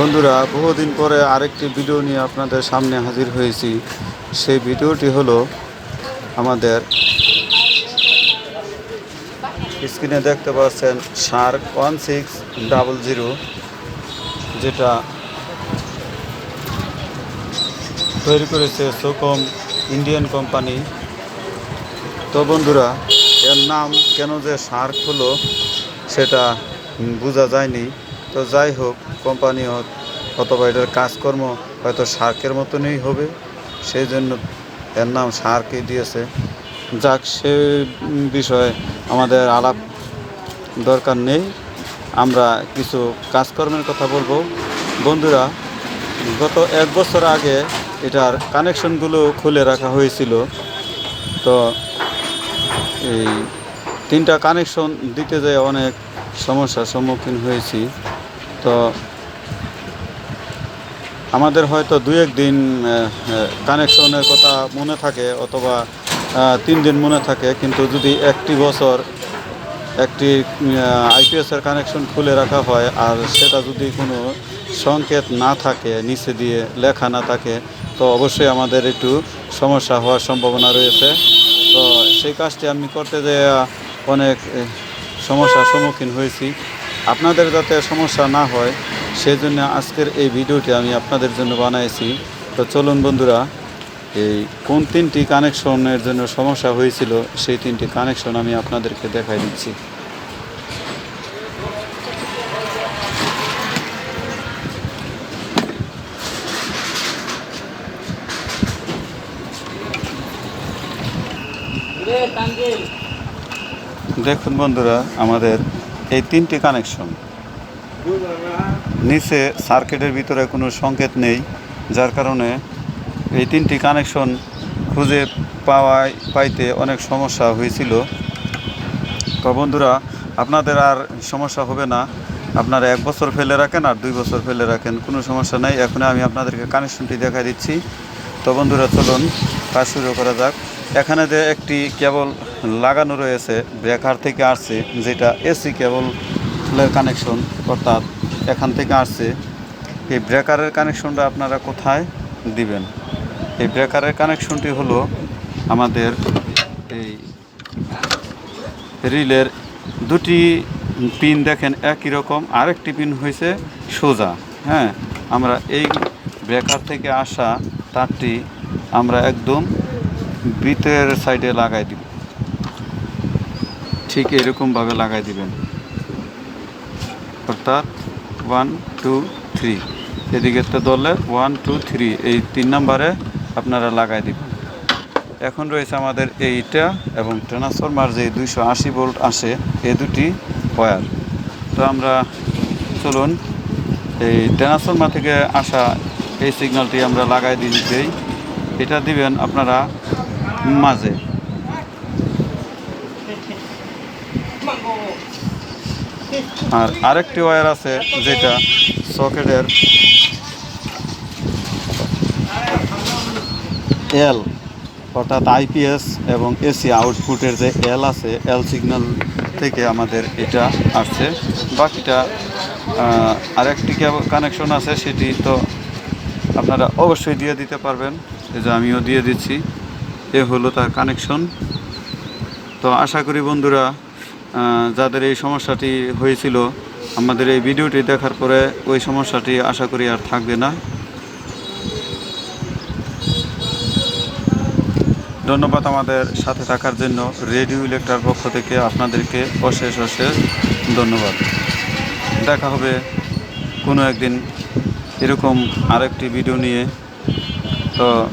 বন্ধুরা, বহুদিন পরে আরেকটি ভিডিও নিয়ে আপনাদের সামনে হাজির হয়েছি। সেই ভিডিওটি হলো আমাদের স্ক্রিনে দেখতে পাচ্ছেন shark one six double zero, যেটা তৈরি করেছে সোকম ইন্ডিয়ান কোম্পানি তো বন্ধুরা, এর নাম কেন যে শার্ক হলো, সেটা বোঝা যায়নি। তো যাই হোক কোম্পানি অথবা এটার কাজকর্ম হয়তো শার্কের মতনই হবে সেই জন্য এর নাম শার্কই দিয়েছে। যাক, সে বিষয়ে আমাদের আলাপ দরকার নেই। আমরা কিছু কাজকর্মের কথা বলব। বন্ধুরা, গত এক বছর আগে এটার কানেকশনগুলো খুলে রাখা হয়েছিল। তো এই তিনটা কানেকশন দিতে যেয়ে অনেক সমস্যার সম্মুখীন হয়েছি। তো আমাদের হয়তো দু এক দিন কানেকশনের কথা মনে থাকে অথবা তিন দিন মনে থাকে, কিন্তু যদি একটি বছর একটি আইপিএসের কানেকশন খুলে রাখা হয় আর সেটা যদি কোনো সংকেত না থাকে, নিচে দিয়ে লেখা না থাকে, তো অবশ্যই আমাদের একটু সমস্যা হওয়ার সম্ভাবনা রয়েছে। তো সেই কাজটি আমি করতে যেয়ে অনেক সমস্যার সম্মুখীন হয়েছি। আপনাদের যাতে সমস্যা না হয় সেই জন্য আজকের এই ভিডিওটি আমি আপনাদের জন্য বানাইছি। তো চলুন বন্ধুরা, এই কোন তিনটি কানেকশনের জন্য সমস্যা হয়েছিল, সেই তিনটি কানেকশন আমি আপনাদেরকে দেখাই দিচ্ছি। দেখুন বন্ধুরা, আমাদের এই তিনটি কানেকশন নিচে সার্কিটের ভিতরে কোনো সংকেত নেই, যার কারণে এই তিনটি কানেকশন খুঁজে পাওয়ায়, পাইতে অনেক সমস্যা হয়েছিল। তো বন্ধুরা, আপনাদের আর সমস্যা হবে না। আপনারা এক বছর ফেলে রাখেন আর দুই বছর ফেলে রাখেন, কোনো সমস্যা নাই। এখন আমি আপনাদেরকে কানেকশনটি দেখা দিচ্ছি। তো বন্ধুরা, চলুন কাজ শুরু করা যাক। এখানে যে একটি কেবল লাগানো রয়েছে ব্রেকার থেকে আসছে, যেটা এসি কেবলের কানেকশন অর্থাৎ এখান থেকে আসছে। এই ব্রেকারের কানেকশনটা আপনারা কোথায় দিবেন? এই ব্রেকারের কানেকশনটি হলো আমাদের এই রিলের দুটি পিন দেখেন, একই রকম, আরেকটি পিন হয়েছে সোজা। হ্যাঁ আমরা এই ব্রেকার থেকে আসা তারটি আমরা একদম ভিতরের সাইডে লাগাই দিব। ঠিক এরকমভাবে লাগাই দিবেন। অর্থাৎ ওয়ান টু থ্রি এদিকে তো ধরলে ওয়ান টু থ্রি এই তিন নম্বরে আপনারা লাগাই দিবেন। এখন রয়েছে আমাদের এইটা এবং ট্রান্সফরমার যে দুইশো আশি ভোল্ট আসে এই দুটি ওয়ার তো আমরা চলুন, এই ট্রান্সফরমার থেকে আসা এই সিগন্যালটি আমরা লাগাই দিই। এটা দিবেন আপনারা মাঝে। আর আরেকটি ওয়্যার আছে যেটা সকেটের এল অর্থাৎ আইপিএস এবং এসি আউটপুটের যে এল আছে এল সিগন্যাল থেকে আমাদের এটা আসছে। বাকিটা আরেকটি কানেকশন আছে, সেটি তো আপনারা অবশ্যই দিয়ে দিতে পারবেন। এই যে আমিও দিয়ে দিচ্ছি। এ হলো তার কানেকশন তো আশা করি বন্ধুরা যাদের এই সমস্যাটি হয়েছিল, আমাদের এই ভিডিওটি দেখার পরে ওই সমস্যাটি আশা করি আর থাকবে না। ধন্যবাদ আমাদের সাথে থাকার জন্য। রেডিও ইলেকট্রার পক্ষ থেকে আপনাদেরকে অশেষ অশেষ ধন্যবাদ। দেখা হবে কোনো একদিন এরকম আরেকটি ভিডিও নিয়ে। তো,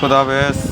খোদা হাফেজ।